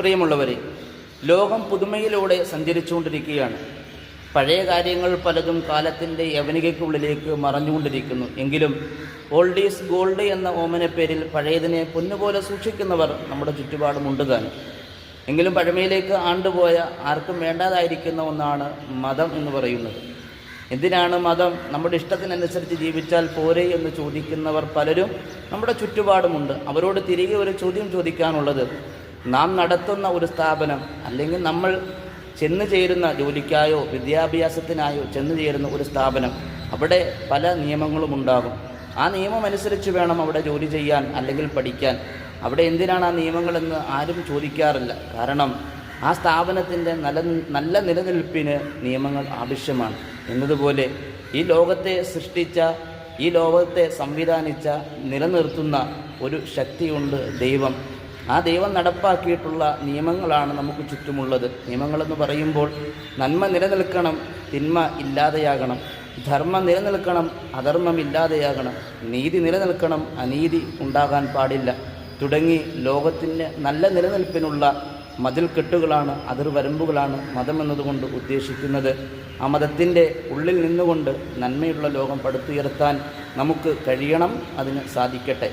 പ്രിയമുള്ളവരെ ലോകം പുതുമയിലൂടെ സഞ്ചരിച്ചുകൊണ്ടിരിക്കുകയാണ്. പഴയ കാര്യങ്ങൾ പലതും കാലത്തിന്റെ യവനികയ്ക്കുള്ളിലേക്ക് മറഞ്ഞുകൊണ്ടിരിക്കുന്നു. എങ്കിലും ഓൾഡ് ഈസ് ഗോൾഡ് എന്ന ഓമന പേരിൽ പഴയതിനെ പൊന്നുപോലെ സൂക്ഷിക്കുന്നവർ നമ്മുടെ ചുറ്റുപാടുമുണ്ട് താനും എങ്കിലും പഴമയിലേക്ക് ആണ്ടുപോയ ആർക്കും വേണ്ടാതായിരിക്കുന്ന ഒന്നാണ് മതം എന്ന് പറയുന്നത്. എന്തിനാണ് മതം? നമ്മുടെ ഇഷ്ടത്തിനനുസരിച്ച് ജീവിച്ചാൽ പോരെ എന്ന് ചോദിക്കുന്നവർ പലരും നമ്മുടെ ചുറ്റുപാടുമുണ്ട്. അവരോട് തിരികെ ഒരു ചോദ്യം ചോദിക്കാനുള്ളത് നാം നടത്തുന്ന ഒരു സ്ഥാപനം അല്ലെങ്കിൽ നമ്മൾ ചെന്ന് ചേരുന്ന ജോലിക്കായോ വിദ്യാഭ്യാസത്തിനായോ ചെന്ന് ചേരുന്ന ഒരു സ്ഥാപനം അവിടെ പല നിയമങ്ങളും ഉണ്ടാകും. ആ നിയമം അനുസരിച്ച് വേണം അവിടെ ജോലി ചെയ്യാൻ അല്ലെങ്കിൽ പഠിക്കാൻ. അവിടെ എന്തിനാണ് ആ നിയമങ്ങളെന്ന് ആരും ചോദിക്കാറില്ല. കാരണം ആ സ്ഥാപനത്തിന്റെ നല്ല നല്ല നിലനിൽപ്പിന് നിയമങ്ങൾ ആവശ്യമാണ്. എന്നതുപോലെ ഈ ലോകത്തെ സൃഷ്ടിച്ച ഈ ലോകത്തെ സംവിധാനിച്ച നിലനിർത്തുന്ന ഒരു ശക്തിയുണ്ട് ദൈവം. ആ ദൈവം നടപ്പാക്കിയിട്ടുള്ള നിയമങ്ങളാണ് നമുക്ക് ചുറ്റുമുള്ളത്. നിയമങ്ങളെന്ന് പറയുമ്പോൾ നന്മ നിലനിൽക്കണം തിന്മ ഇല്ലാതെയാകണം. ധർമ്മം നിലനിൽക്കണം അധർമ്മം ഇല്ലാതെയാകണം. നീതി നിലനിൽക്കണം അനീതി ഉണ്ടാകാൻ പാടില്ല. തുടങ്ങി ലോകത്തിന്റെ നല്ല നിലനിൽപ്പിനുള്ള മതിൽക്കെട്ടുകളാണ് അതിർവരമ്പുകളാണ് മതം എന്നതുകൊണ്ട് ഉദ്ദേശിക്കുന്നത്. ആ മതത്തിന്റെ ഉള്ളിൽ നിന്നുകൊണ്ട് നന്മയുള്ള ലോകം പടുത്തുയർത്താൻ നമുക്ക് കഴിയണം അതിന് സാധിക്കട്ടെ.